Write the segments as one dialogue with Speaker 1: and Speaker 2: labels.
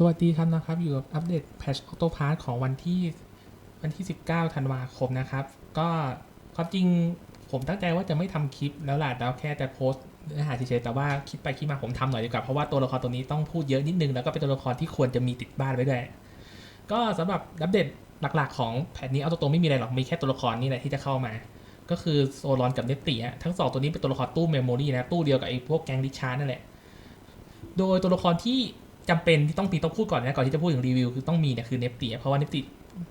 Speaker 1: สวัสดีครับนะครับ อยู่กับอัปเดตแพชออโต้พาร์ทของวันที่วันที่ 19 ธันวาคมนะครับ ก็ความจริงผมตั้งใจว่าจะไม่ทำคลิปแล้วล่ะแล้วแค่จะโพสต์เนื้อหาเฉยๆแต่ว่าคิดไปคิดมาผมทำหน่อยดีกว่า เพราะว่าตัวละครตัวนี้ต้องพูดเยอะนิดนึง แล้วก็เป็นตัวละครที่ควรจะมีติดบ้านไว้ด้วย ก็สำหรับอัปเดตหลักๆ ของแพทนี้เอาตัวไม่มีอะไรหรอกมีแค่ตัวละครนี่แหละที่จะเข้ามา ก็คือโซลอนกับเนตติอะทั้งสองตัวนี้เป็นตัวละครตู้เมมโมรีนะตู้เดียวกับไอ้พวกแก๊งดิชาร์นั่นแหละโดยตัวละครที่ จำเป็นที่ต้องมีต้องพูดก่อนนะก่อนที่จะพูดถึงรีวิวคือต้องมีเนี่ยคือเนปติเพราะว่าเนปติ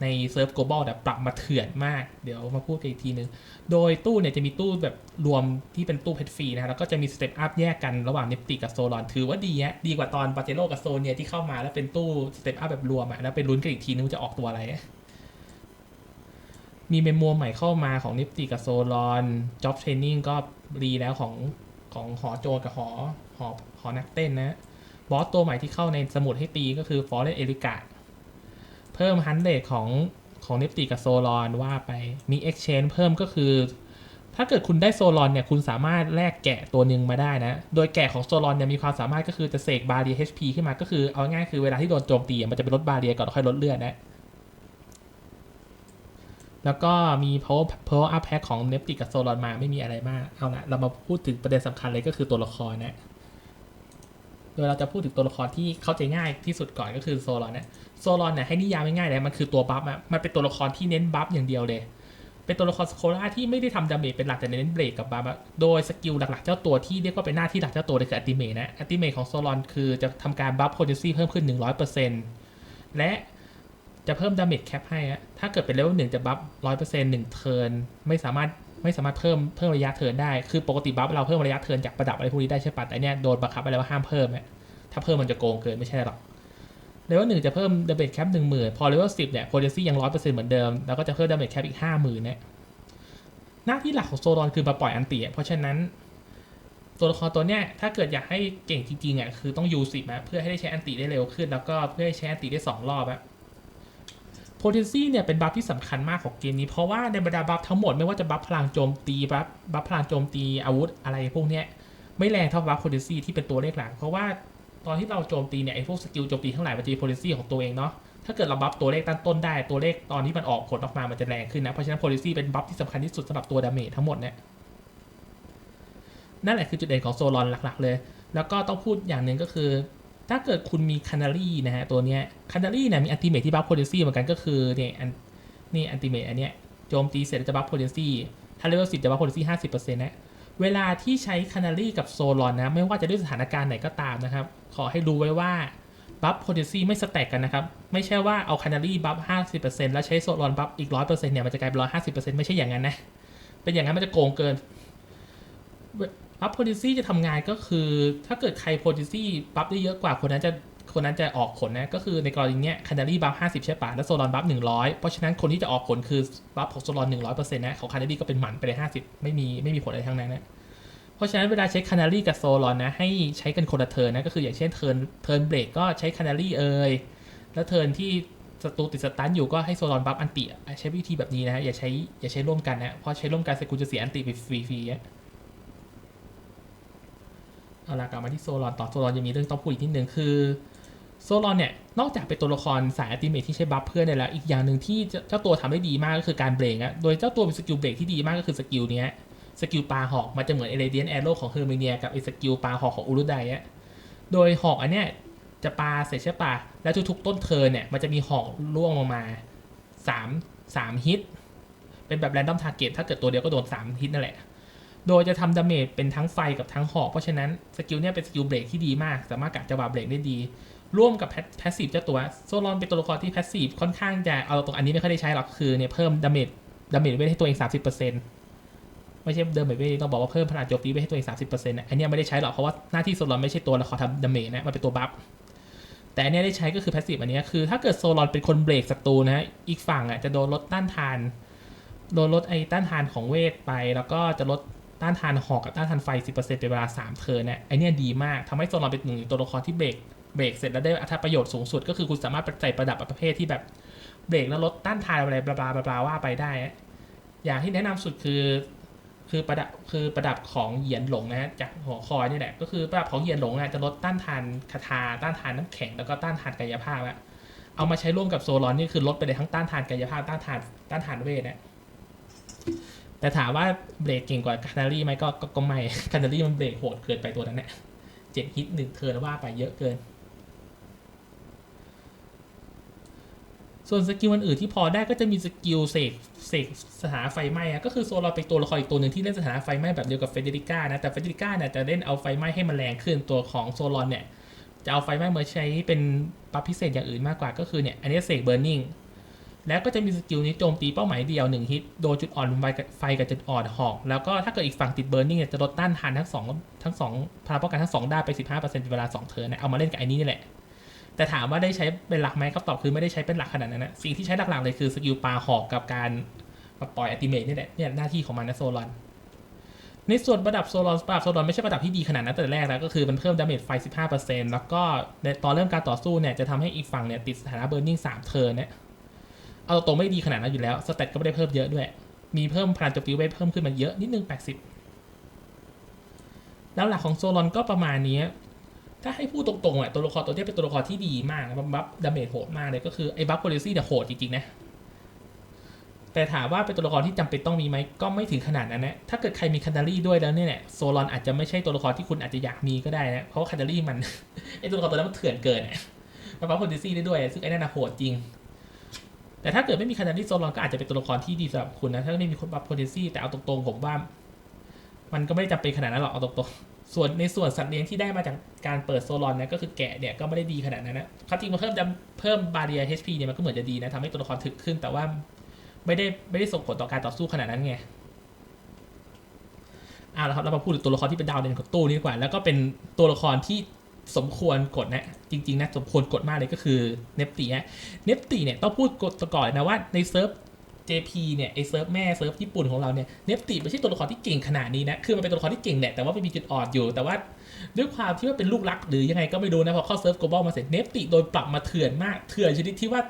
Speaker 1: ในเซิร์ฟ global เนี่ยปรับมาเถื่อนมาก เดี๋ยวมาพูดกันอีกทีนึง โดยตู้เนี่ยจะมีตู้แบบรวมที่เป็นตู้เพชรฟรีนะ แล้วก็จะมีสเต็ปอัพแยกกันระหว่างเนปติกับโซลอน ถือว่าดีฮะ ดีกว่าตอนปาเจโร่กับโซเนียที่เข้ามาแล้วเป็นตู้สเต็ปอัพแบบรวมอะแล้วไปลุ้นกันอีกทีนึงจะออกตัวอะไร มีเมมโมใหม่เข้ามาของเนปติกับโซลอนจ็อบเทรนนิ่งก็รีแล้วของของหอโจกับหอหอหอนักเต้นนะ บอสตัวใหม่ที่เข้าในสมุดให้ตีก็คือฟอร์เรสเอริกาเพิ่มฮันเดของของนิปติกับโซลอนว่าไปมี Exchange เพิ่มก็คือ ถ้าเกิดคุณได้โซลอนเนี่ย คุณสามารถแลกแกะตัวหนึ่งมาได้นะ โดยแกะของโซลอนเนี่ยมีความสามารถก็คือจะเสกบาเรีย HP ขึ้นมาก็คือเอาง่ายคือเวลาที่โดนโจมตีมันจะเป็นลดบาเรียก่อนแล้วค่อยลดเลือดนะแล้วก็มี power power up pack ของเนปติกับโซลอนมาไม่มีอะไรมาก เอาละเรามาพูดถึงประเด็นสำคัญเลยก็คือตัวละครนะ โดยเราจะพูดถึงตัวละครที่เข้าใจง่ายที่สุดก่อนก็คือโซลอนเนี่ยโซลอนเนี่ยให้นิยามง่ายๆเลยมันคือตัวบัฟอะมันเป็นตัวละครที่เน้นบัฟอย่างเดียวเลย เป็นตัวละครสโคล่าที่ไม่ได้ทำดาเมจเป็นหลักแต่เน้นเบรกกับบัฟโดยสกิลหลักๆเจ้าตัวที่เรียกว่าเป็นหน้าที่หลักเจ้าตัวเลยคืออัติเมทนะอัติเมทของโซลอนคือจะทำการบัฟโพเทนซีเพิ่มขึ้น 100%และจะเพิ่มดาเมจแคปให้อะถ้าเกิดเป็นเลเวลหนึ่งจะบัฟร้อยเปอร์เซ็นต์หนึ่งเทิร์นไม่สามารถ ไม่สามารถเพิ่มเพิ่มระยะเทินได้ คือปกติบัฟเราเพิ่มระยะเทินจากประดับอะไรพวกนี้ได้ใช่ปะแต่เนี่ยโดนบังคับไปแล้วว่าห้ามเพิ่มอะถ้าเพิ่มมันจะโกงเกินไม่ใช่หรอกเลเวลหนึ่งจะเพิ่มดาเมจแคปหนึ่งหมื่นพอเลเวลสิบเนี่ยโพเทนซี่ยังร้อยเปอร์เซ็นต์เหมือนเดิม แล้วก็จะเพิ่มดาเมจแคปอีกห้าหมื่นเนี่ยหน้าที่หลักของโซลอนคือมาปล่อยอันติเพราะฉะนั้นตัวละครตัวเนี้ยถ้าเกิดอยากให้เก่งจริงๆอะคือต้องยูสิบนะเพื่อให้ได้ใช้อันติได้เร็วขึ้น แล้วก็เพื่อให้ใช้อันติได้สองรอบอะ เทนซีเนี่ยเป็นบัฟที่สำคัญมากของเกมนี้ เพราะว่าในบรรดาบัฟทั้งหมดไม่ว่าจะบัฟพลังโจมตีบัฟบัฟพลังโจมตีอาวุธอะไรพวกเนี้ยไม่แรงเท่าบัฟโพเทนซีที่เป็นตัวเลขหลักเพราะว่าตอนที่เราโจมตีเนี่ยไอ้พวกสกิลโจมตีทั้งหลายมันจะมี policy ของตัวเองเนาะถ้าเกิดเราบัฟตัวเลขตั้งต้นได้ตัวเลขตอนที่มันออกผลออกมามันจะแรงขึ้นนะ เพราะฉะนั้น policy เป็นบัฟที่สำคัญที่สุดสำหรับตัวดาเมจทั้งหมดเนี่ยนั่นแหละคือจุดเด่นของโซลอนหลักๆเลย แล้วก็ต้องพูดอย่างหนึ่งก็คือ ถ้าเกิดคุณมีคานารีนะฮะตัวเนี้ยคานารีเนี่ยมีอันติเมทที่บัฟ policy เหมือนกันก็คือเนี่ยอันนี่อันติเมทอันเนี้ยโจมตีเสร็จจะบัฟ policy ถ้าเลเวลสิบจะบัฟ policy ห้าสิบเปอร์เซ็นต์นะเวลาที่ใช้คานารีกับโซลอนนะ ไม่ว่าจะด้วยสถานการณ์ไหนก็ตามนะครับ ขอให้รู้ไว้ว่าบัฟโพเทนซีไม่สแต็กกันนะครับ ไม่ใช่ว่าเอาคานารีบัฟห้าสิบเปอร์เซ็นต์แล้วใช้โซลอนบัฟอีกร้อยเปอร์เซ็นต์เนี่ยมันจะกลายเป็นร้อยห้าสิบเปอร์เซ็นต์ไม่ใช่อย่างนั้นนะเป็นอย่างนั้นมันจะโกงเกิน บัฟโพเทนซีจะทำงานก็คือ ถ้าเกิดใครโพเทนซีบัฟได้เยอะกว่าคนนั้นจะคนนั้นจะออกผลนะก็คือในกรณีเนี้ยคานารีบัฟห้าสิบใช่ปะแล้วโซลอนบัฟหนึ่งร้อยเพราะฉะนั้นคนที่จะออกผลคือบัฟของโซลอนหนึ่งร้อยเปอร์เซ็นต์นะของคานารีก็เป็นหมันไปเลยห้าสิบไม่มีไม่มีผลอะไรทั้งนั้นนะเพราะฉะนั้นเวลาใช้คานารีกับโซลอนนะให้ใช้กันคนละเทิร์นนะก็คืออย่างเช่นเทิร์นเทิร์นเบรกก็ใช้คานารีเอ่ยแล้วเทิร์นที่ศัตรูติดสตันอยู่ก็ให้โซลอนบัฟอันติใช้วิธีแบบนี้นะอย่าใช้อย่าใช้ร่วมกันนะเพราะใช้ร่วมกันสร็จคุณจะเสียอันติฟรีๆอะ เอาล่ะกลับมาที่โซลอนต่อโซลอนยังมีเรื่องต้องพูดอีกนิดนึงคือโซลอนเนี่ยนอกจากเป็นตัวละครสายอัติเมทที่ใช้บัฟเพื่อนได้แล้ว อีกอย่างหนึ่งที่เจ้าตัวทำได้ดีมากก็คือการเบรกอะโดยเจ้าตัวมีสกิลเบรกที่ดีมากก็คือสกิลเนี้ยสกิลปลาหอกมันจะเหมือนเอเรเดียนแอโร่ของเฮอร์เมเนียกับไอสกิลปลาหอกของอุรุไดอะโดยหอกอันเนี้ยจะปลาเสร็จใช่ปะแล้วทุกๆต้นเทิร์นเนี่ยมันจะมีหอกล่วงลงมาสามสามฮิตเป็นแบบแรนดอมทาร์เก็ตถ้าเกิดตัวเดียวก็โดนสามฮิตนั่นแหละ โดยจะทำดาเมจเป็นทั้งไฟกับทั้งหอก เพราะฉะนั้นสกิลเนี่ยเป็นสกิลเบรกที่ดีมาก สามารถกะจังหวะเบรกได้ดี ร่วมกับแพสซีฟเจ้าตัวโซลอนเป็นตัวละครที่แพสซีฟค่อนข้างจะเอาตรงอันนี้ไม่ค่อยได้ใช้หรอกคือเนี่ยเพิ่มดาเมจดาเมจเวทให้ตัวเองสามสิบเปอร์เซ็นต์ไม่ใช่เดิมแบบนี้ต้องบอกว่าเพิ่มพลังโจมตีไปให้ตัวเอง 30%นะอันนี้ไม่ได้ใช้หรอกเพราะว่าหน้าที่โซลอนไม่ใช่ตัวละครทำดาเมจนะมันเป็นตัวบัฟแต่อันนี้ได้ใช้ก็คือแพสซีฟอันนี้คือถ้าเกิดโซลอนเป็นคนเบรกศัตรูนะอีกฝั่งอะจะโดนลดต้านทานโดนลดไอ้ต้านทานของเวทไป แล้วก็จะลด ต้านทานหอกกับต้านทานไฟ 10%เป็นเวลา 3 เทิร์นเนี่ยไอเนี้ยดีมากทำให้โซลอนเป็นหนึ่งในตัวละครที่เบรกเบรกเสร็จแล้วได้อัตราประโยชน์สูงสุด ก็คือคุณสามารถใส่ประดับประเภทที่แบบเบรกแล้วลดต้านทานอะไรบลาบลาบลาว่าไปได้อะอย่างที่แนะนำสุดคือคือประดับคือประดับของเหยียนหลงนะฮะจากหอคอยนี่แหละก็คือประดับของเหยียนหลงอะจะลดต้านทานคาถาต้านทานน้ำแข็งแล้วก็ต้านทานกายภาพอะเอามาใช้ร่วมกับโซลอนนี่คือลดไปเลยทั้งต้านทานกายภาพต้านทานต้านทานเวทนะ แต่ถามว่าเบรกเก่งกว่าคานารีไหมก็ก็ก็ไม่คานารีมันเบรกโหดเกินไปตัวนั้นเนี่ยเจ็ดฮิตหนึ่งเทิร์นว่าไปเยอะเกิน ส่วนสกิลอันอื่นที่พอได้ก็จะมีสกิลเสกเสกสถานะไฟไหม้ก็คือโซลอนเป็นตัวละครอีกตัวหนึ่งที่เล่นสถานะไฟไหม้แบบเดียวกับเฟเดริก้านะแต่เฟเดริก้าเนี่ยจะเล่นเอาไฟไหม้ให้มันแรงขึ้นตัวของโซลอนเนี่ยจะเอาไฟไหม้มาใช้เป็นปั๊บพิเศษอย่างอื่นมากกว่าก็คือเนี่ยอันนี้เสกเบ r ร์นิง แล้วก็จะมีสกิลนี้โจมตีเป้าหมายเดียวหนึ่งฮิต โดนจุดอ่อนไฟกับไฟกับจุดอ่อนหอก แล้วก็ถ้าเกิดอีกฝั่งติดเบ r ร์นิ่งเนี่จะลดต้านทานทั้งสองทั้งสองพลังป้องกันทั้งสองด้านไป 15%เป็นเวลา 2 เทิร์นนะเอามาเล่นกับไอ้นี้นี่แหละ แต่ถามว่าได้ใช้เป็นหลักไหมคำตอบคือไม่ได้ใช้เป็นหลักขนาดนั้นนะสิ่งที่ใช้หลักๆเลยคือสกิลปลาหอกกับการมาปล่อยอัติเมทนี่แหละเนี่ยหน้าที่ของมันนะโซลอนในส่วนประดับโซลอนประดับโซลอนไม่ใช่ประดับที่ดีขนาดนั้นแต่แรกแล้วก็คือมันเพิ่มดาเมจไฟ 15%แล้วก็ในตอนเริ่มการต่อสู้เนี่ยจะทำให้อีกฝั่งเนี่ยติดสถานะเบ r ร์นิ่ง3เทิร์นเนี่ย เอาตรงๆไม่ดีขนาดนั้นอยู่แล้ว สเตตก็ไม่ได้เพิ่มเยอะด้วย มีเพิ่มพลังโจมตีเวทเพิ่มขึ้นมาเยอะนิดนึง 80 แล้วหลักของโซลอนก็ประมาณนี้ ถ้าให้พูดตรงๆอะตัวละครตัวนี้เป็นตัวละครที่ดีมากนะบัฟดาเมจโหดมากเลยก็คือไอ้บัฟโพลิซี่เนี่ยโหดจริงๆนะแต่ถามว่าเป็นตัวละครที่จำเป็นต้องมีไหมก็ไม่ถึงขนาดนั้นนะ ถ้าเกิดใครมีคันดารี่ด้วยแล้วเนี่ยโซลอนอาจจะไม่ใช่ตัวละครที่คุณอาจจะอยากมีก็ได้นะ เพราะว่าคันดารี่มันไอตัวละครตัวนั้นมันเถื่อนเกินอะมันบัฟโพลิซี่ได้ด้วย ซึ่งไอ้นั่นโหดจริง แต่ถ้าเกิดไม่มีคันดารี่โซลอนก็อาจจะเป็นตัวละครที่ดีสำหรับคุณนะ ถ้าไม่มีคนบัฟโพลิซี่แต่เอาตรงๆผมว่า มันก็ไม่ได้จำเป็นขนาดนั้นหรอกเอาตรงๆ ส่วนในส่วนสัตว์เลี้ยงที่ได้มาจากการเปิดโซลอนนี่ยก็คือแกะเนี่ยก็ไม่ได้ดีขนาดนั้นนะครับจริงมันเพิ่มดำเพิ่มบาเรีย HP เนี่ยมันก็เหมือนจะดีนะทำให้ตัวละครถึกขึ้น แต่ว่าไม่ได้ไม่ได้ส่งผลต่อการต่อสู้ขนาดนั้นไงอ่าแล้วครับเรามาพูดถึงตัวละครที่เป็นดาวเด่นของตู้นี้ดีกว่า แล้วก็เป็นตัวละครที่ สมควรกดนะ จริง ๆ นะ สมควรกดมากเลยก็คือเนปตีฮะเนปตีเนี่ยต้องพูดกดก่อนนะว่าในเซิร์ฟ JP เนี่ยไอเซิร์ฟแม่เซิร์ฟญี่ปุ่นของเราเนี่ยเนปติไม่ใช่ตัวละครที่เก่งขนาดนี้นะ คือมันเป็นตัวละครที่เก่งแหละแต่ว่ามันมีจุดอ่อนอยู่ แต่ว่าด้วยความที่ว่าเป็นลูกรักหรือยังไงก็ไม่รู้นะพอเข้าเซิร์ฟ global มาเสร็จเนปติโดนปรับมาเถื่อนมากเถื่อนชนิดที่ว่า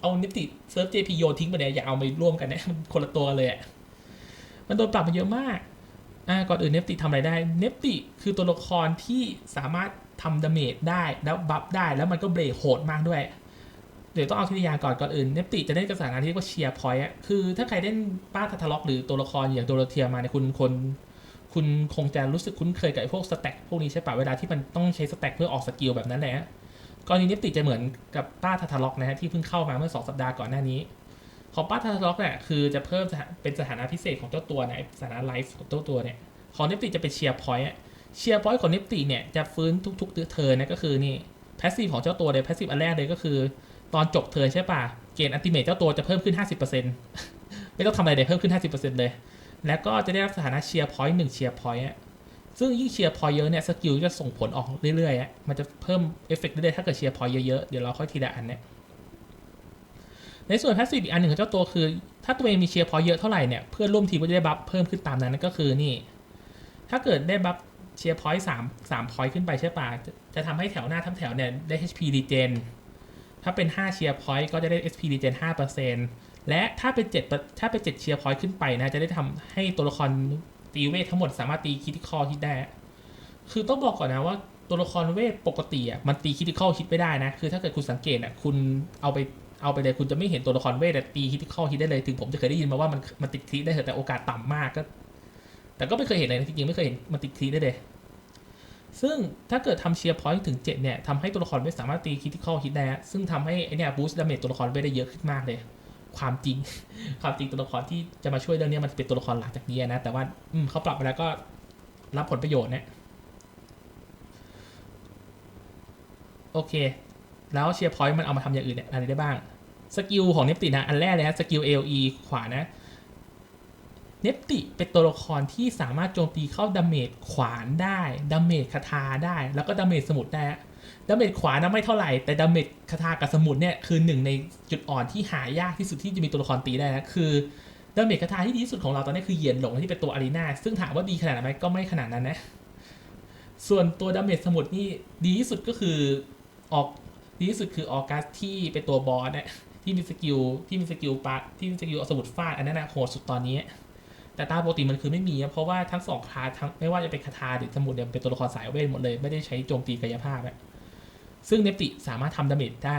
Speaker 1: เอาเนปติเซิร์ฟ JP โยนทิ้งไปเนี่ยอย่าเอาไปร่วมกันนะคนละตัวเลยอะมันโดนปรับมาเยอะมากอ่าก่อนอื่นเนปติทำอะไรได้ เนปติคือตัวละครที่สามารถ ทำดาเมจได้แล้วบัฟได้แล้วมันก็เบรกโหดมากด้วย เดี๋ยวต้องเอาทีละอย่าก่อนก่อนอื่นเนปติจะได้กระสงานที่เรียกว่าเชียร์พอยต์อะคือถ้าใครเล่นป้าทัทล็อก หรือตัวละครอย่างโดโรเทียมาเนี่ยคุณคนคุณคงจะรู้สึกคุ้นเคยกับพวกสแต็กพวกนี้ใช่ปะเวลาที่มันต้องใช้สแต็กเพื่อออกสกิลแบบนั้นแหละกรณีเนปติจะเหมือนกับป้าทัทล็อกนะฮะที่เพิ่งเข้ามาเมื่อสองสัปดาห์ก่อนหน้านี้ของป้าทัทล็อกเนี่ยคือจะเพิ่มเป็นสถานะพิเศษของเจ้าตัวเนี่ยสถานะไลฟ์ของเจ้าตัวเนี่ยของเนปติจะเป็นเชียร์พอยต์ เชียร์พอยต์ของเนปติเนี่ยจะฟื้นทุกๆเทิร์นนะก็คือนี่แพสซีฟของเจ้าตัวเลยแพสซีฟอันแรกเลยก็คือ ตอนจบเทิร์นใช่ป่ะเกณฑ์อัลติเมทเจ้าตัวจะเพิ่มขึ้น 50%ไม่ต้องทำอะไรเลยเพิ่มขึ้น 50%เลย แล้วก็จะได้รับสถานะเชียร์พอยต์หนึ่งเชียร์พอยต์ซึ่งยิ่งเชียร์พอยต์เยอะเนี่ยสกิลจะส่งผลออกเรื่อยๆมันจะเพิ่มเอฟเฟกต์เรื่อยๆถ้าเกิดเชียร์พอยต์เยอะๆเดี๋ยวเราค่อยทีละอันเนี่ยในส่วนพาสซีฟอีกอันหนึ่งของเจ้าตัวคือ ถ้าตัวเองมีเชียร์พอยต์เยอะเท่าไหร่เนี่ยเพื่อนร่วมทีมก็จะได้บัฟเพิ่มขึ้นตามนั้นนั่นก็คือนี่ ถ้าเกิดได้บัฟ เชียร์พอยต์สามสามพอยต์ขึ้นไปใช่ปะจะจะทำให้แถวหน้าทั้งแถวเนี่ยได้ HP regen ถ้าเป็น 5 เชียร์พอยต์ก็จะได้ SP regen 5%และถ้าเป็น7ถ้าเป็น7เชียร์พอยต์ขึ้นไปนะจะได้ทำให้ตัวละครตีเวททั้งหมดสามารถตีคิติคอลฮิตได้ คือต้องบอกก่อนนะว่าตัวละครเวทปกติอะมันตีคิติคอลฮิตไม่ได้นะ คือถ้าเกิดคุณสังเกตอะคุณเอาไปเอาไปเลยคุณจะไม่เห็นตัวละครเวทตีคิติคอลฮิตได้เลย ถึงผมจะเคยได้ยินมาว่ามันมันติดคิได้แต่โอกาสต่ำมากก็ แต่ก็ไม่เคยเห็นเลยนะจริงๆไม่เคยเห็นมันติดคลิได้เลย ซึ่งถ้าเกิดทำเชียร์พอยต์ถึง 7 เนี่ยทำให้ตัวละครไม่สามารถตีคิติคอลฮิตได้ ซึ่งทำให้ไอเนี่ยบูสต์ดาเมจตัวละครไปได้เยอะขึ้นมากเลย ความจริง ความจริงตัวละครที่จะมาช่วยเรื่องนี้มันเป็นตัวละครหลักจากนี้นะ แต่ว่าอืมเขาปรับไปแล้วก็รับผลประโยชน์เนี่ยโอเค แล้วเชียร์พอยต์มันเอามาทำอย่างอื่นเนี่ยอะไรได้บ้าง สกิลของเนปตินะ อันแรกเลยนะสกิล AOE ขวานะ เนปติเป็นตัวละครที่สามารถโจมตีเข้าดาเมจขวานได้ดาเมจคาถาได้ แล้วก็ดาเมจสมุดได้ดาเมจขวานะไม่เท่าไหร่ แต่ดาเมจคาถากับสมุดเนี่ยคือหนึ่งในจุดอ่อนที่หายากที่สุดที่จะมีตัวละครตีได้นะคือดาเมจคาถาที่ดีที่สุดของเราตอนนี้คือเยียนหลงที่เป็นตัวอารีนาซึ่งถามว่าดีขนาดไหนก็ไม่ขนาดนั้นนะ ส่วนตัวดาเมจสมุดนี่ดีที่สุดก็คือออกดีที่สุดคือออกัสที่เป็นตัวบอสเนี่ยที่มีสกิลที่มีสกิลปะที่มีสกิลเอาสมุดฟาดอันนั้นนะโหดสุดตอนนี้ แต่ตามปกติมันคือไม่มีอะเพราะว่าทั้งสองคาทั้งไม่ว่าจะเป็นคาถาหรือสมุดเนี่ยเป็นตัวละครสายเวทหมดเลยไม่ได้ใช้โจมตีกายภาพอะซึ่งเนปติสามารถทำดาเมจได้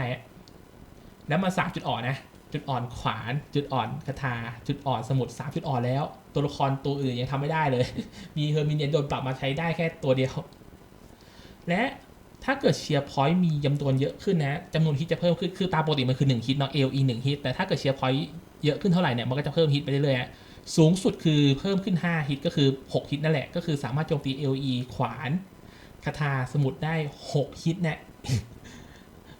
Speaker 1: แล้วมาสามจุดอ่อนนะ จุดอ่อนขวาน จุดอ่อนคาถา จุดอ่อนสมุดสามจุดอ่อนแล้ว ตัวละครตัวอื่นยังทำไม่ได้เลย มีเฮอร์มิเนียนโดนปรับมาใช้ได้แค่ตัวเดียว และถ้าเกิดเชียร์พอยต์มีจำนวนเยอะขึ้นนะจำนวนฮิตจะเพิ่มขึ้น คือตามปกติมันคือ1ฮิตเนาะ LE 1ฮิต แต่ถ้าเกิดเชียร์พอยต์เยอะขึ้นเท่าไหร่เนี่ย มันก็จะเพิ่มฮิตไปเรื่อยๆ สูงสุดคือเพิ่มขึ้น 5 ฮิตก็คือ 6 ฮิตนั่นแหละ ก็คือสามารถโจมตี LE ขวานคาถาสมุดได้ 6 ฮิตเนี่ย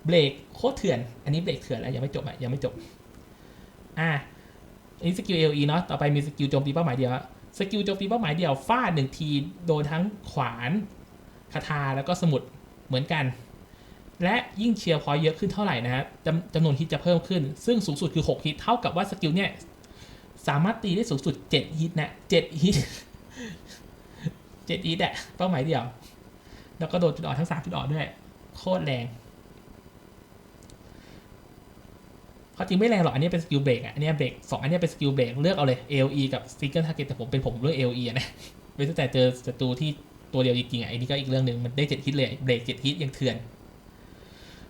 Speaker 1: เบรกโคตรเถื่อน อันนี้เบรกเถื่อนแล้ว ยังไม่จบอะยังไม่จบ อะอันนี้สกิล LE เนาะต่อไปมีสกิลโจมตีเป้าหมายเดียวสกิลโจมตีเป้าหมายเดียวฟาดหนึ่งทีโดนทั้งขวานคาถาแล้วก็สมุดเหมือนกัน และยิ่งเชียร์พอยเยอะขึ้นเท่าไหร่นะฮะจำจำนวนฮิตจะเพิ่มขึ้น ซึ่งสูงสุดคือ 6 ฮิตเท่ากับว่าสกิลเนี่ย สามารถตีได้สูงสุด 7 ฮิตนะ7ฮิต7ฮิตอะเป้าหมายเดียว แล้วก็โดนจุดอ่อนทั้ง 3 จุดอ่อนด้วย โคตรแรงเขาจริงไม่แรงหรอก อันนี้เป็นสกิลเบรกอะอันนี้เบรกสองอันนี้เป็นสกิลเบรกเลือกเอาเลย AOE กับ Single Target แต่ผมเป็นผมเลือก AOE นะไม่ตั้งแต่เจอศัตรูที่ตัวเดียวจริงๆอะไอ้นี่ก็อีกเรื่องหนึ่งมันได้ 7 ฮิตเลยเบรก7ฮิตยังเถื่อน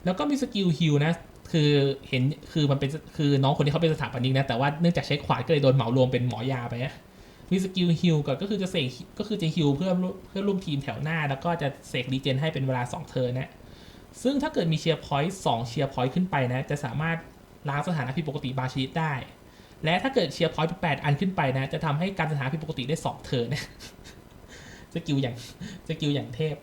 Speaker 1: แล้วก็มีสกิลฮิลนะ คือเห็นคือมันเป็นคือน้องคนที่เขาเป็นสถาปนิกนะแต่ว่าเนื่องจากใช้ขวานก็เลยโดนเหมารวมเป็นหมอยาไปอะมีสกิลฮิลก่อนก็คือจะเสกก็คือจะฮิลเพื่อเพื่อร่วมทีมแถวหน้า แล้วก็จะเสกรีเจนให้เป็นเวลา 2 เทิร์นะ ซึ่งถ้าเกิดมีเชียร์พอยต์สองเชียร์พอยต์ขึ้นไปนะ จะสามารถล้างสถานะผิดปกติบาชีตได้ และถ้าเกิดเชียร์พอยต์แปดอันขึ้นไปนะ จะทำให้การสถานะผิดปกติได้สองเทิร์นนะสกิลอย่างสกิลอย่างเทพ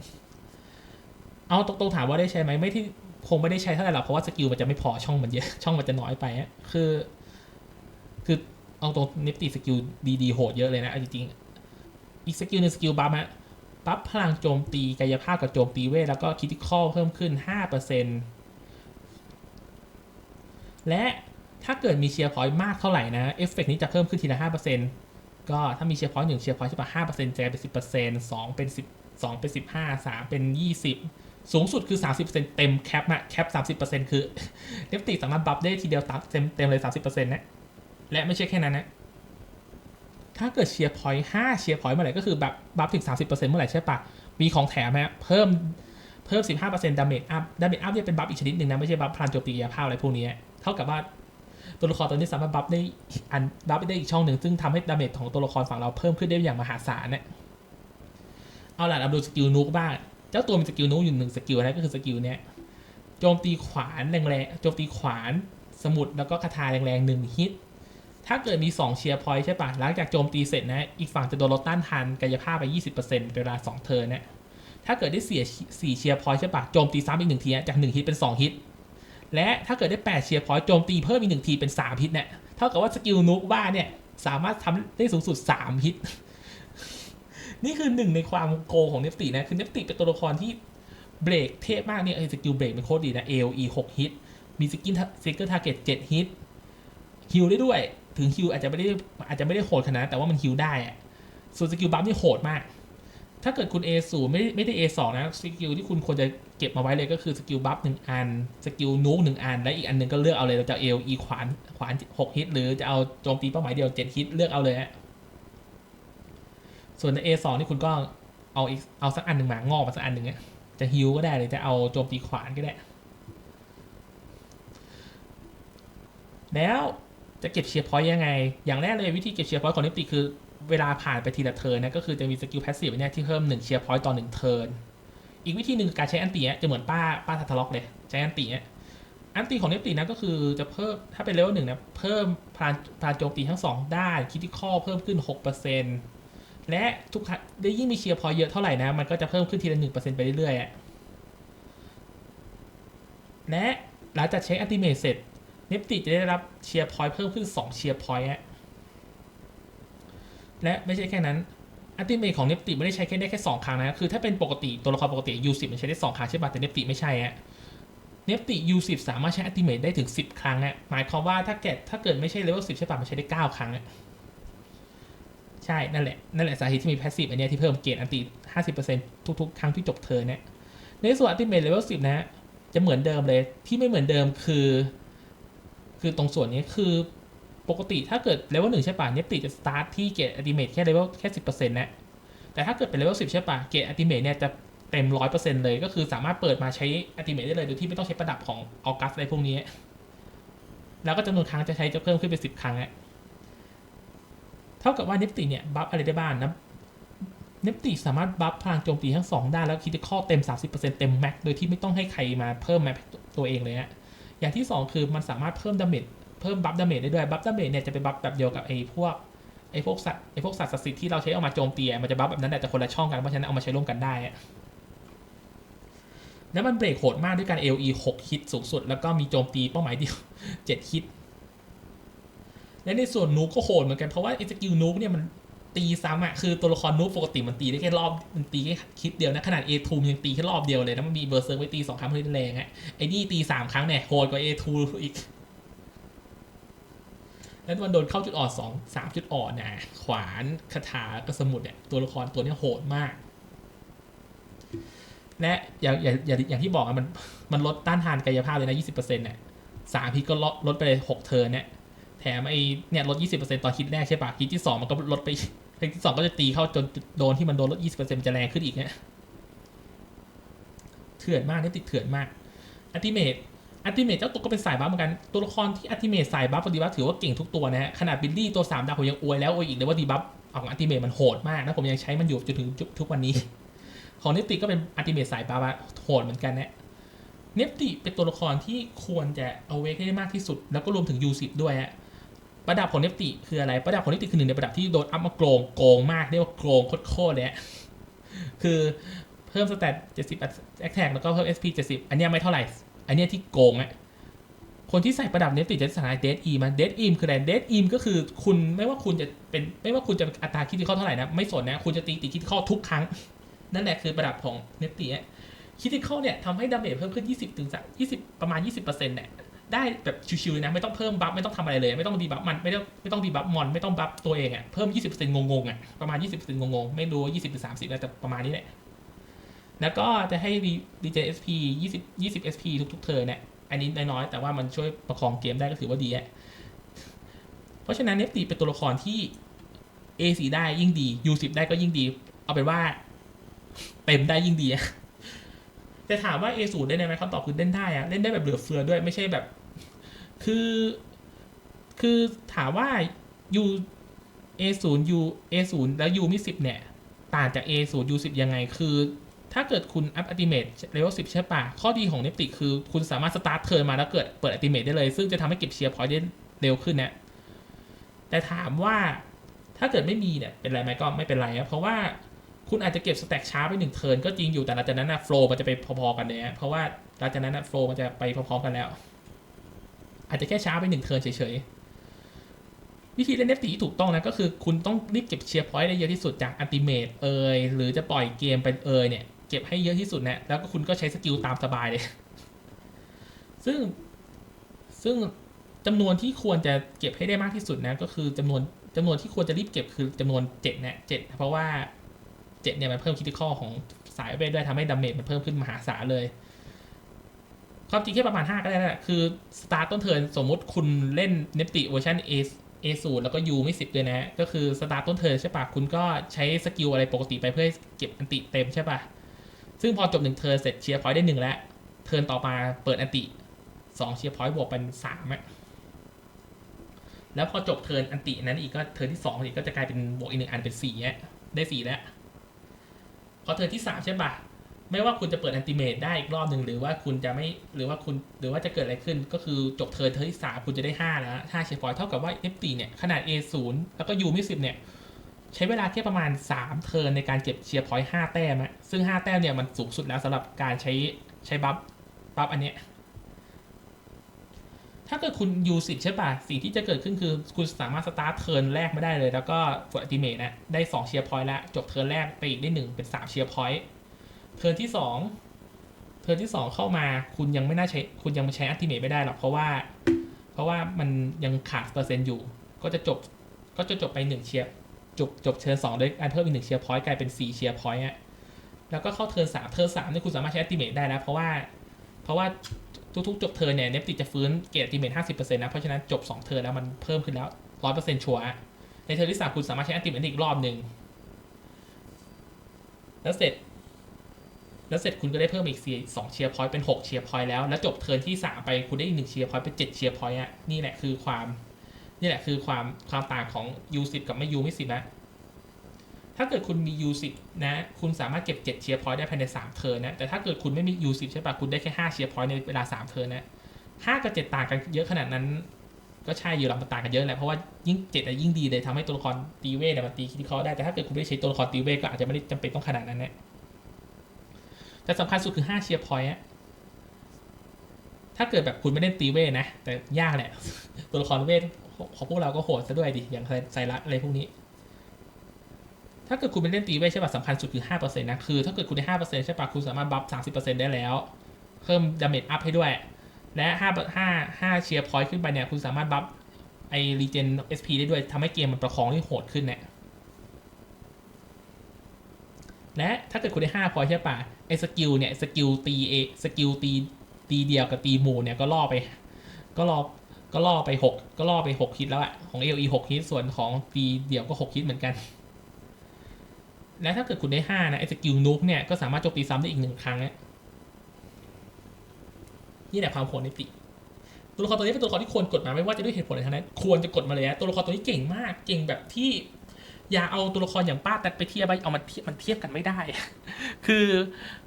Speaker 1: เอาตรงๆถามว่าได้ใช้ไหมไม่ที่ คงไม่ได้ใช้เท่าไหร่หรอกเพราะว่าสกิลมันจะไม่พอช่องมันเยอะช่องมันจะน้อยไปอะคือ คือเอาตรงนิฟตี้สกิลดีๆโหดเยอะเลยนะเอาจริงๆอีกสกิลหนึ่งสกิลบัฟฮะบัฟพลังโจมตีกายภาพกับโจมตีเวทแล้วก็คิติคอลเพิ่มขึ้น 5%และถ้าเกิดมีเชียร์พอยต์มากเท่าไหร่นะเอฟเฟกนี้จะเพิ่มขึ้นทีละ 5%ก็ถ้ามีเชียร์พอยต์หนึ่งเชียร์พอยต์ใช่ปะ5%จะกเป็น10% 2เป็น10 2เป็น15 3เป็น 20 สูงสุดคือ 30%เต็มแคปอะแคป 30%คือเนฟติสามารถบัฟได้ทีเดียวเต็มเต็มเลย 30%นะและไม่ใช่แค่นั้นนะถ้าเกิดเชียร์พอยต์5เชียร์พอยต์เมื่อไหร่ก็คือแบบบัฟถึง 30%เมื่อไหร่ใช่ปะมีของแถมฮะเพิ่มเพิ่ม 15%ดาเมจอัพดาเมจอัพเนี่ยเป็นบัฟอีกชนิดหนึ่งนะ ไม่ใช่บัฟพลันโจมตีกายภาพอะไรพวกนี้เท่ากับว่าตัวละครตัวนี้สามารถบัฟได้อันบัฟได้อีกช่องหนึ่ง ซึ่งทำให้ดาเมจของตัวละครฝั่งเราเพิ่มขึ้นได้อย่างมหาศาลเนี่ยเอาล่ะเราดูสกิลนูกบ้าง จ้าตัวมีสกิลนูกอยู่หนึ่งสกิลนะก็คือสกิลเนี้ยโจมตีขวานแรงๆโจมตีขวานสมุดแล้วก็คาถาแรงๆหนึ่งฮิต ถ้าเกิดมี 2 เชียร์พอยต์ใช่ปะหลังจากโจมตีเสร็จนะ อีกฝั่งจะโดนลดต้านทานกายภาพไป 20%เป็นเวลา 2 เทิร์นนะถ้าเกิดได้เสีย4เชียร์พอยต์ใช่ปะโจมตีซ้ำอีกหนึ่งทีนะจาก 1 ฮิตเป็น 2 ฮิต และถ้าเกิดได้ 8 เชียร์พอยต์โจมตีเพิ่มอีกหนึ่งทีเป็น 3 ฮิตเนี่ยเท่ากับว่าสกิลนุกบ้าเนี่ยสามารถทำได้สูงสุด 3 ฮิต นี่คือหนึ่งในความโกงของเนฟตินะ คือเนฟติเป็นตัวละครที่เบรกเทพมากเนี่ยไอ้สกิลเบรกมันโคตรดีนะ AOE 6ฮิต มีสกิลซิกเกอร์ทาร์เก็ต7ฮิตฮิลได้ด้วย ถึงฮิวอาจจะไม่ได้อาจจะไม่ได้โหดขนาดแต่ว่ามันฮิวได้อะส่วนสกิลบัฟนี่โหดมาก ถ้าเกิดคุณ A ศูนย์ไม่ได้ไม่ได้ A สองนะสกิลที่คุณควรจะเก็บมาไว้เลยก็คือสกิลบัฟหนึ่งอัน สกิลนูกหนึ่งอัน และอีกอันหนึ่งก็เลือกเอาเลยเราจะเอา AOE ขวานขวานหกฮิต หรือจะเอาโจมตีเป้าหมายเดียวเจ็ดฮิตเลือกเอาเลยฮะ ส่วนใน A สองนี่คุณก็เอาอีกเอาสักอันหนึ่งมางอกมาสักอันหนึ่งอะจะฮิวก็ได้หรือจะเอาโจมตีขวานก็ได้ แล้วจะเก็บเชียร์พอยต์ยังไง อย่างแรกเลยวิธีเก็บเชียร์พอยต์ของนิตี้คือเวลาผ่านไปทีละเทิร์นนะก็คือจะมีสกิลแพสซีฟเนี่ยที่เพิ่ม1เชียร์พอยต์ต่อ1เทิร์นอีกวิธีหนึ่งการใช้อันตีจะเหมือนป้าป้าทัตล็อกเลยใช้อันตีเนี่ยอันตีของนิฟตี้นะก็คือจะเพิ่มถ้าเป็นเลเวลหนึ่งนะเพิ่มพลังพลังโจมตีทั้ง 2 ด้านคิติคอลเพิ่มขึ้น 6% และทุกครั้งได้ยิ่งมีเชียร์พอเยอะเท่าไหร่นะ มันก็จะเพิ่มขึ้นทีละ1%ไปเรื่อยๆและหลังจากใช้อัติเมทเสร็จเนปติจะได้รับเชียร์พอยต์เพิ่มขึ้น2เชียร์พอยต์และไม่ใช่แค่นั้นอัติเมทของเนปติไม่ได้ใช้แค่ได้แค่2ครั้งนะ คือถ้าเป็นปกติตัวละครปกติ U10 มันใช้ได้2ครั้งใช่ป่ะแต่เนปติไม่ใช่อะเนปติ U10 สามารถใช้อัติเมทได้ถึง10ครั้งอะหมายความว่าถ้าเกิดถ้าเกิดไม่ใช่เลเวล10ใช่ป่ะมันใช้ได้9ครั้งอะ ใช่นั่นแหละนั่นแหละสาเหตุที่มีแพสซีฟอันนี้ที่เพิ่มเกรดอันติ50%ทุกๆ ครั้งที่จบเทิร์เนี่ยในส่วนอัลติเมทเลเวล10นะจะเหมือนเดิมเลยที่ไม่เหมือนเดิมคือ คือตรงส่วนนี้คือปกติถ้าเกิดเลเวลหนึ่งใช่ป่ะเนปติจะสตาร์ทที่เกรดอัติเมทแค่เลเวลแค่สิบเปอร์เซ็นต์นะแต่ถ้าเกิดเป็นเลเวลสิบใช่ป่ะเกรดอัติเมทเนี่ยจะเต็มร้อยเปอร์เซ็นต์เลย ก็คือสามารถเปิดมาใช้อัติเมทได้เลยโดยที่ไม่ต้องใช้ประดับของออกัสอะไรพวกนี้ แล้วก็จำนวนครั้งจะใช้จะเพิ่มขึ้นเป็นสิบครั้งอะ ท่ากับว่าเนปติเนี่ยบัฟอะไรได้บ้างนะเนปติสามารถบัฟพลังโจมตีทั้งสองด้านแล้วคิดข้อเต็ม 30%เต็มแม็กโดยที่ไม่ต้องให้ใครมาเพิ่มแม็กตัวเองเลยฮะอย่างที่สองคือมันสามารถเพิ่มดาเมจเพิ่มบัฟดาเมจได้ด้วยบัฟดาเมจเนี่ยจะเป็นบัฟแบบเดียวกับไอ้พวกไอ้พวกสัตว์ไอ้พวกสัตว์ศักดิ์สิทธิ์ที่เราใช้เอามาโจมตีมันจะบัฟแบบนั้นแต่คนละช่องกันเพราะฉะนั้นเอามาใช้ร่วมกันได้อะแล้วมันเบรกโหดมากด้วยการ LE 6ฮิตสูงสุด แล้วก็มีโจมตีเป้าหมายเดียว7ฮิต และในส่วนนูกก็โหดเหมือนกันเพราะว่าไอ้สกิลนูกเนี่ยมันตีซ้ำอะคือตัวละครนูกปกติมันตีได้แค่รอบมันตีแค่คิดเดียวนะขนาด A2 มันยังตีแค่รอบเดียวเลยนะมันมีเบอร์เซอร์ไว้ตีสองครั้งเพื่อแรงอะไอ้นี่ตีสามครั้งเนี่ยโหดกว่า A2 อีกแล้วมันโดนเข้าจุดอ่อนสองสามจุดอ่อนนะขวานคาถากระสมุดเนี่ยตัวละครตัวนี้โหดมาก และอย่างอย่างอย่างอย่างที่บอกอะมันมันลดต้านทานกายภาพเลยนะยี่สิบเปอร์เซ็นต์เนี่ยสามพีก็ลดลดไปเลยหกเทิร์นเนี่ย ถมไอ้เนี่ยลดยี่สิบเปอร์เซ็นต์ตอนคิดแรกใช่ปะคิดที่สองมันก็ลดไปคิดที่สองก็จะตีเข้าจนโดนที่มันโดนลดยี่สิบเปอร์เซ็นต์จะแรงขึ้นอีกเนี่ยเถื่อนมากเนี่ยติดเถื่อนมากอัติเมตอัติเมทเจ้าตัวก็เป็นสายบัฟเหมือนกัน ตัวละครที่อัติเมทสายบัฟปฏิบัติถือว่าเก่งทุกตัวนะฮะ ขนาดบิลลี่ตัว 3 ดาวผมยังอวยแล้วอวยอีกเลยว่าดีบัฟของอัติเมทมันโหดมากนะผมยังใช้มันอยู่จนถึงทุกวันนี้ ของเนปติก็เป็นอัติเมทสายบัฟอะโหดเหมือนกันนะเนปติเป็นตัวละครที่ควรจะเอาเวกให้ได้มากที่สุด แล้วก็รวมถึงยูสิด้วยฮะ ประดับของเนปติคืออะไร ประดับของเนปติคือหนึ่งในประดับที่โดนอัพมาโกงโกงมากเรียกว่าโกงโคตรๆเลยคือเพิ่มสเตต70 attack แล้วก็เพิ่ม SP 70อันเนี้ยไม่เท่าไหร่ อันเนี้ยที่โกงอะคนที่ใส่ประดับเนปติจะสถานเดดอีมันเดดอีมคืออะไรเดดอีมก็คือคุณไม่ว่าคุณจะเป็นไม่ว่าคุณจะอัตราคิดที่เข้อเท่าไหร่นะ ไม่สนนะ คุณจะตีตีคิดข้อทุกครั้ง นั่นแหละคือประดับของเนปติคิดที่เข้อเนี่ยทำให้ดาเมจเพิ่มขึ้น 20ถึง20 ประมาณ 20%เนี่ย ได้แบบชิวๆนะไม่ต้องเพิ่มบัฟไม่ต้องทำอะไรเลย ไม่ต้องดีบัฟมันไม่ต้องไม่ต้องดีบัฟมอนไม่ต้องบัฟตัวเองอะเพิ่ม 20%งงๆอะประมาณ 20%งงๆ ไม่รู้ว่า20หรือ30แล้วแต่ประมาณนี้แหละแล้วก็จะให้ DJSP 20 20 SP ทุกๆเธอเนี่ยอันนี้น้อยๆแต่ว่ามันช่วยประคองเกมได้ก็ถือว่าดีอะเพราะฉะนั้นเนฟตีเป็นตัวละครที่ A4 ได้ยิ่งดี U10 ได้ก็ยิ่งดี เอาเป็นว่า เต็มได้ยิ่งดี อะจะถามว่า A0 ได้ไหมคำตอบคือเล่นได้อะเล่นได้แบบเหลือเฟือด้วยไม่ใช่แบบ คือ คือถามว่า U A0 U A0 แล้ว U มี10เนี่ย ต่างจาก A0 U10 ยังไง คือ ถ้าเกิดคุณอัพอัติเมทเลเวลสิใช่ปะข้อดีของเนปติคือคุณสามารถสตาร์ทเทิร์นมาแล้วเกิดเปิดอัติเมทได้เลย ซึ่งจะทำให้เก็บเชียร์พอยต์ได้เร็วขึ้นนะแต่ถามว่าถ้าเกิดไม่มีเนี่ยเป็นไรไหมก็ไม่เป็นไรนะเพราะว่า คุณอาจจะเก็บสแต็กช้าไปหนึ่งเทิร์นก็จริงอยู่แต่หลังจากนั้นนะโฟล์มันจะไปพอๆกันเลยนะเพราะว่าหลังจากนั้นนะโฟล์มันจะไปพอๆกันแล้ว อาจจะแค่ช้าไปหนึ่งเทิร์นเฉยๆวิธีเล่นเนฟตีที่ถูกต้องนะก็คือคุณต้องรีบเก็บเชียร์พอยต์ได้เยอะที่สุดจากอัติเมทเอยหรือจะปล่อยเกมเป็นเอยเนี่ยเก็บให้เยอะที่สุดนะแล้วก็คุณก็ใช้สกิลตามสบายเลย ซึ่งซึ่งจำนวนที่ควรจะเก็บให้ได้มากที่สุดนะก็คือจำนวนจำนวนที่ควรจะรีบเก็บคือจำนวนเจ็ดนะเจ็ดเพราะว่า เจ็ดเนี่ยมันเพิ่มคิดข้อของสายเวทด้วยทำให้ดาเมจมันเพิ่มขึ้นมหาศาลเลยความจริงแค่ประมาณ 5 ก็ได้แล้วแหละคือสตาร์ต้นเทิร์นสมมติคุณเล่นเนปติเวอร์ชัน A A ศูนย์แล้วก็ U ไม่สิบเลยนะก็คือสตาร์ต้นเทิร์นใช่ปะคุณก็ใช้สกิลอะไรปกติไปเพื่อเก็บอันติเต็มใช่ปะซึ่งพอจบหนึ่งเทิร์นเสร็จเชียร์พอยต์ได้หนึ่งแล้วเทิร์นต่อมาเปิดอันติสองเชียร์พอยต์บวกเป็นสามอะแล้วพอจบเทิร์นอันตินั้นอีกก็เทิร์นที่สองอีกก็จะกลายเป็นบวกอีกหนึ่งอันเป็นสี่ได้สี่แล้ว พอเทิร์นที่สามใช่ปะไม่ว่าคุณจะเปิดแอนติเมตได้อีกรอบหนึ่งหรือว่าคุณจะไม่หรือว่าคุณหรือว่าจะเกิดอะไรขึ้น ก็คือจบเทิร์นเทิร์นที่สามคุณจะได้ห้าแล้วห้าเชียร์พอยต์เท่ากับว่า f 4เนี่ยขนาด A 0แล้วก็ U ไม่สิบเนี่ยใช้เวลาแค่ประมาณ 3 เทิร์นในการเก็บเชียร์พอยต์5แต้มซึ่ง 5 แต้มเนี่ยมันสูงสุดแล้วสำหรับการใช้ใช้บัฟบัฟอันเนี้ย ถ้าเกิดคุณ U10 ใช่ป่ะสิ่งที่จะเกิดขึ้นคือ คุณสามารถสตาร์ทเทิร์นแรกไม่ได้เลย แล้วก็กดอัติเมตนะได้2เชียร์พอยต์แล้วจบเทิร์นแรกไปอีกได้1เป็น3เชียร์พอยต์เทิร์นที่ 2 เทิร์นที่ 2 เข้ามาคุณยังไม่น่าใช้คุณยังไม่ใช้อัติเมตไม่ได้หรอกเพราะว่า เพราะว่ามันยังขาดเปอร์เซ็นต์อยู่ ก็จะจบก็จะจบไป1เชียร์จบจบเทิร์นสองด้วยการเพิ่มอีกหนึ่งเชียร์พอยต์กลายเป็นสี่เชียร์พอยต์อะแล้วก็เข้าเทิร์นสามเทิร์นสามเนี่ยคุณสามารถใช้ estimate ได้แล้วเพราะว่า เพราะว่า ทุกๆ จบเทิร์เนี่ยเนปติจะฟื้นเกรดติเมทห้าสิบเปอร์เซ็นต์นะ เพราะฉะนั้นจบสองเทิร์แล้วมันเพิ่มขึ้นแล้วร้อยเปอร์เซ็นต์ชัวร์ในเทิร์ที่สามคุณสามารถใช้อันติเมทอีกรอบหนึ่งแล้วเสร็จ แล้วเสร็จคุณก็ได้เพิ่มอีกสี่สองเชียร์พอยต์เป็นหกเชียร์พอยต์แล้ว แล้วจบเทิร์นที่สามไปคุณได้อีกหนึ่งเชียร์พอยต์เป็นเจ็ดเชียร์พอยต์อะนี่แหละคือความ นี่แหละคือความความต่างของ U10 กับไม่ U ไม่สิบนะ ถ้าเกิดคุณมี U10 นะ คุณสามารถเก็บ 7 เชียร์พอยต์ได้ภายใน 3 เทิร์นนะ แต่ถ้าเกิดคุณไม่มี U10 ใช่ปะคุณได้แค่ 5 เชียร์พอยต์ในเวลา 3 เทิร์นนะ 5 กับ 7 ต่างกันเยอะขนาดนั้น ก็ใช่อยู่หลังมันต่างกันเยอะแหละ เพราะว่ายิ่ง7อะยิ่งดีเลยทำให้ตัวละครตีเวทเนี่ยมันตีคิดเขาได้ แต่ถ้าเกิดคุณไม่ได้ใช้ตัวละครตีเวทก็อาจจะไม่ได้จำเป็นต้องขนาดนั้นนะแต่สำคัญสุดคือ 5 เชียร์พอยต์อะถ้าเกิดแบบคุณไม่ได้ตีเวทนะ แต่ยากแหละ ตัวละครเวทของพวกเราก็โหดซะด้วยดิ อย่างไซรัสอะไรพวกนี้ ถ้าเกิดคุณเป็นเล่นตีเวทใช่ป่ะสำคัญสุดคือ5%นะคือถ้าเกิดคุณได้5%ใช่ป่ะคุณสามารถบัฟ30%ได้แล้ว เพิ่มดาเมจอัพให้ด้วย และ5 5 5เชียร์พอยต์ขึ้นไปเนี่ยคุณสามารถบัฟไอรีเจน SP ได้ด้วยทำให้เกมมันประคองที่โหดขึ้นเนี่ยและถ้าเกิดคุณได้5พอยต์ใช่ป่ะไอสกิลเนี่ยสกิลตีเอสกิลตีตีเดียวกับตีหมู่เนี่ยก็ล่อไป ก็ล่อก็ล่อไป 6 ก็ล่อไป 6 ฮิตแล้วอะของ LE 6 ฮิตส่วนของตีเดียวก็ 6 ฮิตเหมือนกัน และถ้าเกิดคุณได้5นะไอ้สกิลนุกเนี่ยก็สามารถโจมตีซ้ำได้อีกหนึ่งครั้งนะนี่แหละความโหดในติตัวละครตัวนี้เป็นตัวละครที่ควรกดมาไม่ว่าจะด้วยเหตุผลอะไรทั้งนั้นควรจะกดมาเลยนะตัวละครตัวนี้เก่งมากเก่งแบบที่อย่าเอาตัวละครอย่างป้าแตดไปเทียบไปเอามาเทียบมันเทียบกันไม่ได้ คือ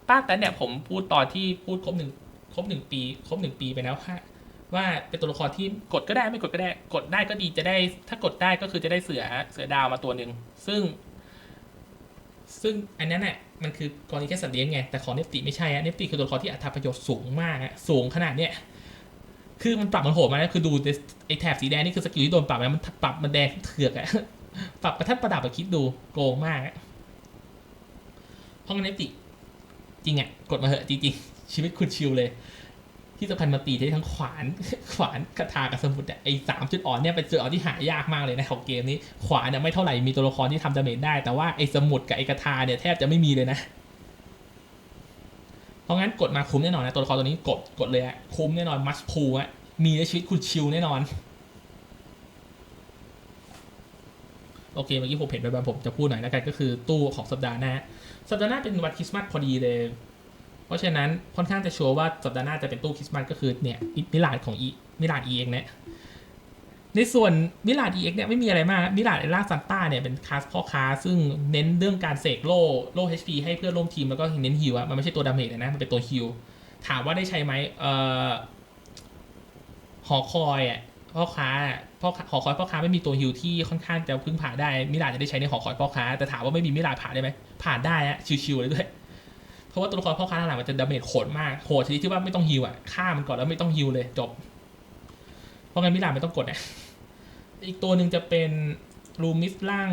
Speaker 1: ป้าแตดเนี่ยผมพูดตอนที่พูดครบหนึ่งครบหนึ่งปีครบหนึ่งปีไปแล้วค่ะว่าเป็นตัวละครที่กดก็ได้ไม่กดก็ได้ กดได้ก็ดีจะได้ ถ้ากดได้ก็คือจะได้เสือเสือดาวมาตัวหนึ่งซึ่ง ซึ่งอันนั้นน่ะมันคือกรณีแค่สัตว์เลี้ยงไง แต่ของเนปติไม่ใช่อะเนปติคือตัวละครที่อัตราประโยชน์สูงมากอะสูงขนาดเนี้ยคือมันปรับมันโหดมาแล้วคือดูไอ้แถบสีแดงนี่คือสกิลที่โดนปรับแล้วมันปรับมันแดงเถือกอะปรับกระทั่งประดับไปคิดดูโกงมากอะห้องเนปติจริงอะกดมาเหอะจริงๆชีวิตคุณชิลเลย ที่สำคัญมาตีได้ทั้งขวานขวานกระทากับสมุดอะไอ้สามจุดอ่อนเนี่ยเป็นจุดอ่อนที่หายากมากเลยนะของเกมนี้ ขวานเนี่ยไม่เท่าไหร่มีตัวละครที่ทำดาเมจได้ แต่ว่าไอ้สมุดกับไอ้กระทาเนี่ยแทบจะไม่มีเลยนะ เพราะงั้นกดมาคุ้มแน่นอนนะตัวละครตัวนี้กดกดเลยอะคุ้มแน่นอนมัสพูอะมีในชีวิตคุณชิลแน่นอน โอเคเมื่อกี้ผมเห็นไปบ้างผมจะพูดหน่อยแล้วกันก็คือตู้ของสัปดาห์หน้าสัปดาห์หน้าเป็นวันคริสต์มาสพอดีเลย เพราะฉะนั้นค่อนข้างจะชัวร์ว่าสัปดาห์หน้าจะเป็นตู้คริสต์มาสก็คือเนี่ยมิลาดของอีมิลาดเองเนี่ยในส่วนมิลาดเอ็กเนี่ยไม่มีอะไรมากมิลาดไอล่าซันต้าเนี่ยเป็นคาสพ่อค้า ซึ่งเน้นเรื่องการเสกโล่โล่ HP ให้เพื่อนร่วมทีมแล้วก็เน้นฮิวอะมันไม่ใช่ตัวดาเมจนะ มันเป็นตัวฮิวถามว่าได้ใช้ไหมเอ่อหอคอยอะพ่อค้าอะพ่อหอคอยพ่อค้าไม่มีตัวฮิวที่ค่อนข้างจะพึ่งผ่าได้มิลาดจะได้ใช้ในหอคอยพ่อค้าแต่ถามว่าไม่มีมิลาดผ่าได้ไหมผ่าได้อะชิวๆเลยด้วย เพราะว่าตัวละครพ่อค้าหลังๆมันจะดาเมจโหดมากโหดชนิดที่ว่าไม่ต้องฮิวอะฆ่ามันก่อนแล้วไม่ต้องฮิวเลยจบ เพราะงั้นมิลานไม่ต้องกดนะอีกตัวหนึ่งจะเป็นลูมิสร่าง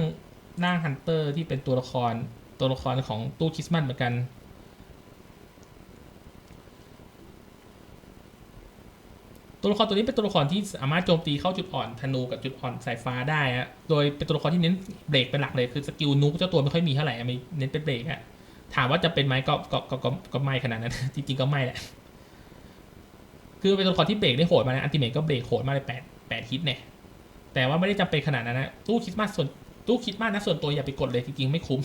Speaker 1: ร่างฮันเตอร์ที่เป็นตัวละครตัวละครของตู้คริสต์มาสเหมือนกัน ตัวละครตัวนี้เป็นตัวละครที่สามารถโจมตีเข้าจุดอ่อนธนูกับจุดอ่อนสายฟ้าได้อะโดยเป็นตัวละครที่เน้นเบรกเป็นหลักเลยคือสกิลนุกเจ้าตัวไม่ค่อยมีเท่าไหร่มีเน้นเป็นเบรกอะ ถามว่าจะเป็นไหมก็ก็ก็ก็ไม่ขนาดนั้น จริง ๆ ก็ไม่แหละ คือเป็นตัวละครที่เบรกได้โหดมานะอันติเมทก็เบรกโหดมากเลยแปดแปดฮิตเนี่ย แต่ว่าไม่ได้จำเป็นขนาดนั้นนะตู้คิดมากส่วนตู้คิดมากนะส่วนตัวอย่าไปกดเลยจริงๆไม่คุ้ม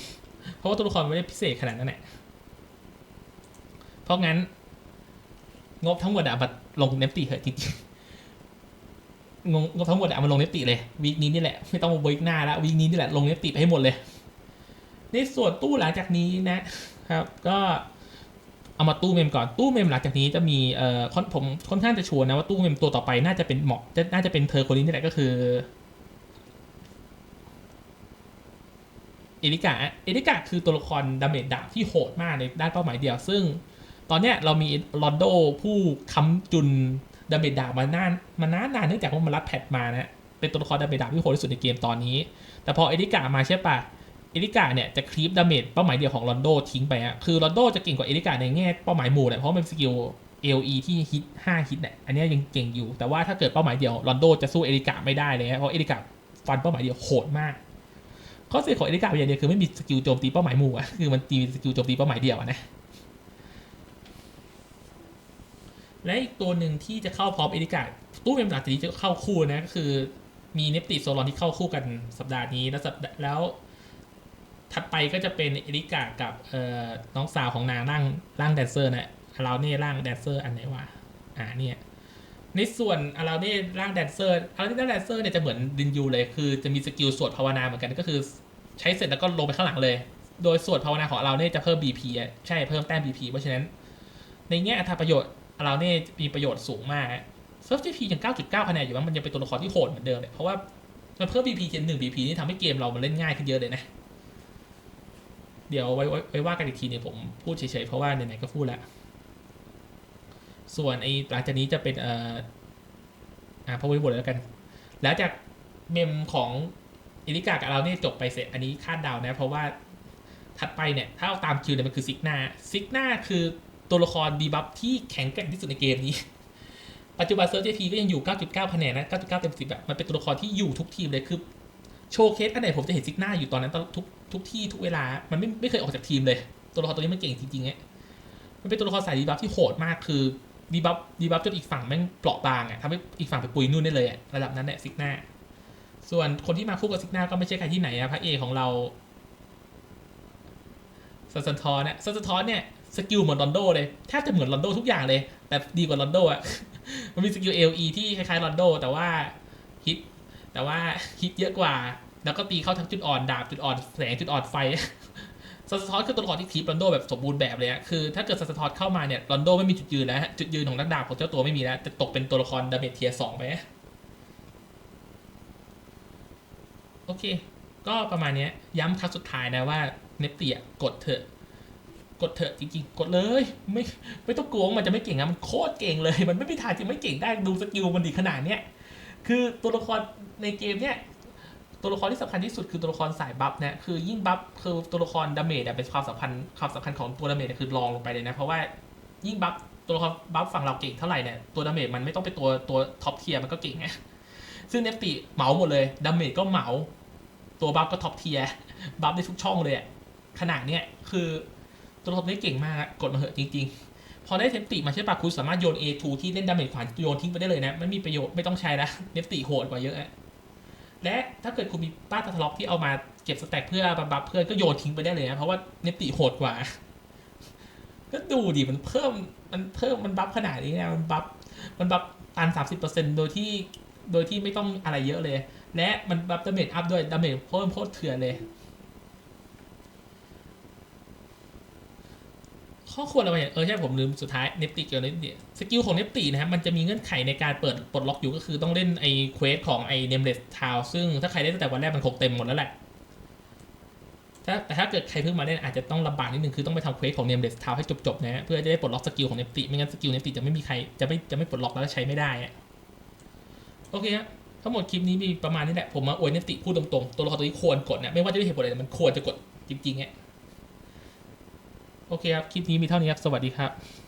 Speaker 1: เพราะว่าตัวละครไม่ได้พิเศษขนาดนั้นแหละเพราะงั้น งบทั้งหมดอะมาลงเนปติเหอะจริงๆงบทั้งหมดอะมาลงเนปติเลยวีคนี้นี่แหละไม่ต้องมาวีคหน้าแล้ววีคนี้นี่แหละลงเนปติไปให้หมดเลย ในส่วนตู้หลังจากนี้นะครับ ก็เอามาตู้เมมก่อนตู้เมมหลังจากนี้จะมีเอ่อผมค่อนข้างจะชัวร์นะว่าตู้เมมตัวต่อไปน่าจะเป็นเหมาะน่าจะเป็นเธอคนนี้นี่แหละก็คือเอริกาเอริกาคือตัวละครดาเมจดาบที่โหดมากในด้านเป้าหมายเดียว ซึ่งตอนเนี้ยเรามีลอนโดผู้ค้ำจุนดาเมจดาบมานานมานานนานเนื่องจากว่ามันรับแพทมานะเป็นตัวละครดาเมจดาบที่โหดที่สุดในเกมตอนนี้ แต่พอเอริกามาใช่ปะ เอริกาเนี่ยจะคลีปดาเมจเป้าหมายเดียวของลอนโดทิ้งไปอะคือลอนโดจะเก่งกว่าเอริกาในแง่เป้าหมายหมู่เนี่ยเพราะมันเป็นสกิล LE ที่ฮิต5ฮิตเนี่ยอันนี้ยังเก่งอยู่ แต่ว่าถ้าเกิดเป้าหมายเดียวลอนโดจะสู้เอริกาไม่ได้เลยนะเพราะเอริกาฟันเป้าหมายเดียวโหดมากข้อเสียของเอริกาอย่างเดียวคือไม่มีสกิลโจมตีเป้าหมายหมู่อะคือมันตีสกิลโจมตีเป้าหมายเดียวอะนะและอีกตัวหนึ่งที่จะเข้าพร้อมเอริกาตู้เมมหลักที่จะเข้าคู่นะก็คือมีเนปติโซลอนที่เข้าคู่กันสัปดาห์นี้แล้วแล้ว ถัดไปก็จะเป็นเอริกากับเอ่อน้องสาวของนางร่างร่างแดนเซอร์นะเราเน่ร่างแดนเซอร์อันไหนวะอ่าเนี่ยในส่วนอราเน่ร่างแดนเซอร์อราเน่ร่างแดนเซอร์เนี่ยจะเหมือนดินยูเลยคือจะมีสกิลสวดภาวนาเหมือนกันก็คือ ใช้เสร็จแล้วก็ลงไปข้างหลังเลย โดยสวดภาวนาของเราเนี่ยจะเพิ่ม BP ใช่เพิ่มแต้ม BP เพราะฉะนั้น ในแง่อัตราประโยชน์เราเนี่ยมีประโยชน์สูงมากเซิร์ฟ GP ยัง 9.9คะแนนอยู่ว่ามันยังเป็นตัวละครที่โหดเหมือนเดิมเลยเพราะว่ามันเพิ่ม BP เจน1 BP นี่ทำให้เกมเรามันเล่นง่ายขึ้นเยอะเลยนะ เดี๋ยวไว้ไว้ไว,ว่ากันอีกทีเนี่ยผมพูดเฉยๆเพราะว่าไหนๆก็พูดแล้วส่วนไอ้หลังจากนี้จะเป็นเอ่ออ่าพอไว้บทแล้วกัน แล้วจากเมมของอิลิกากับเราเนี่ยจบไปเสร็จอันนี้คาดเดานะ เพราะว่าถัดไปเนี่ย ถ้าเอาตามคิวเนี่ยมันคือซิกนาซิกนาคือตัวละครดีบัฟที่แข็งแกร่งที่สุดในเกมนี้ ปัจจุบันเซิร์ฟเจพีก็ยังอยู่ 9.9คะแนนนะ 9.9 เต็ม 10แบบมันเป็นตัวละครที่อยู่ทุกทีมเลยคือ โชว์เคสอันไหนผมจะเห็นซิกหน้าอยู่ตอนนั้นตลอดทุก ทุกที่ทุกเวลา มันไม่ไม่เคยออกจากทีมเลย ตัวละครตัวนี้มันเก่งจริงๆไงมันเป็นตัวละครสายดีบัฟที่โหดมากคือดีบัฟดีบัฟจนอีกฝั่งแม่งเปราะบางอะทำให้อีกฝั่งไปปุยนุ่นได้เลยอะระดับนั้นเนี่ยซิกหน้าส่วนคนที่มาคู่กับซิกหน้าก็ไม่ใช่ใครที่ไหนอะพระเอกของเราซันซันทอนเนี่ยซันซันทอนเนี่ยสกิลเหมือนลอนโดเลยแทบจะเหมือนลอนโดทุกอย่างเลย แต่ดีกว่าลอนโดอะมันมีสกิลเอลีที่คล้ายๆลอนโดแต่ว่าฮิตแต่ว่าฮิตเยอะกว่า แล้วก็ตีเข้าทั้งจุดอ่อนดาบจุดอ่อนแสงจุดอ่อนไฟซัสทอสคือตัวละครที่ทีปลอนโดแบบสมบูรณ์แบบเลยอะคือถ้าเกิดซัสทอสเข้ามาเนี่ยลอนโดไม่มีจุดยืนแล้วจุดยืนของนักดาบของเจ้าตัวไม่มีแล้วจะตกเป็นตัวละครดาเมจเทียสองไปอะโอเค ก็ประมาณนี้ย้ำครั้งสุดท้ายนะว่าเนปเตียกดเถอะ กดเถอะจริงๆ กดเลย ไม่ไม่ต้องกลัวมันจะไม่เก่งนะมันโคตรเก่งเลย มันไม่มีทางจะไม่เก่งได้ดูสกิลมันดีขนาดเนี้ยคือตัวละครในเกมเนี้ย ตัวละครที่สำคัญที่สุดคือตัวละครสายบัฟนะคือยิ่งบัฟคือตัวละครดาเมจเป็นความสำคัญความสำคัญของตัวดาเมจคือรองลงไปเลยนะ เพราะว่ายิ่งบัฟตัวละครบัฟฝั่งเราเก่งเท่าไหร่เนี่ยตัวดาเมจมันไม่ต้องเป็นตัวตัวท็อปเทียร์มันก็เก่งไงซึ่งเนฟติเหมาหมดเลยดาเมจก็เหมา ตัวบัฟก็ท็อปเทียร์บัฟได้ทุกช่องเลยขนาดเนี้ยคือตัวละครนี้เก่งมากกดมาเหอะจริง ๆ พอได้เทปติมาใช่ปะคุณสามารถโยน A2 ที่เล่นดาเมจขวานโยนทิ้งไปได้เลยนะไม่มีประโยชน์ไม่ต้องใช้ละเนฟติโหดกว่าเยอะอะ และถ้าเกิดคุณมีป้าตาทะล็อกที่เอามาเก็บสแต็กเพื่อบับเพื่อนก็โยนทิ้งไปได้เลยนะ เพราะว่าเนฟติโหดกว่า ก็ดูดิมันเพิ่มมันเพิ่มมันบัฟขนาดนี้นะมันบัฟมันบัฟตันสามสิบเปอร์เซ็นต์โดยที่โดยที่ไม่ต้องอะไรเยอะเลย และมันบัฟดาเมจอัพด้วยดาเมจเพิ่มโคตรเถื่อนเลย ข้อควรอะไรอย่างเออใช่ผมลืมสุดท้ายเนปติเกี่ยวกับเนปติสกิลของเนปตินะครับมันจะมีเงื่อนไขในการเปิดปลดล็อกอยู่ก็คือต้องเล่นไอเควสของไอเนมเลสทาวซึ่งถ้าใครเล่นตั้งแต่วันแรกมันคงเต็มหมดแล้วแหละถ้าแต่ถ้าเกิดใครเพิ่งมาเล่นอาจจะต้องลำบากนิดนึงคือต้องไปทำเควสของเนมเลสทาวให้จบๆนะฮะเพื่อจะได้ปลดล็อกสกิลของเนปติไม่งั้นสกิลเนปติจะไม่มีใครจะไม่จะไม่ปลดล็อกแล้วใช้ไม่ได้อะโอเคฮะทั้งหมดคลิปนี้มีประมาณนี้แหละผมมาอวยเนปติพูดตรงๆตัวละครตัวนี้ควรกดนะไม่ว่าจะด้วยเหตุผลอะไรมันควรจะกดจริงๆฮะ โอเคครับ คลิปนี้มีเท่านี้ครับ สวัสดีครับ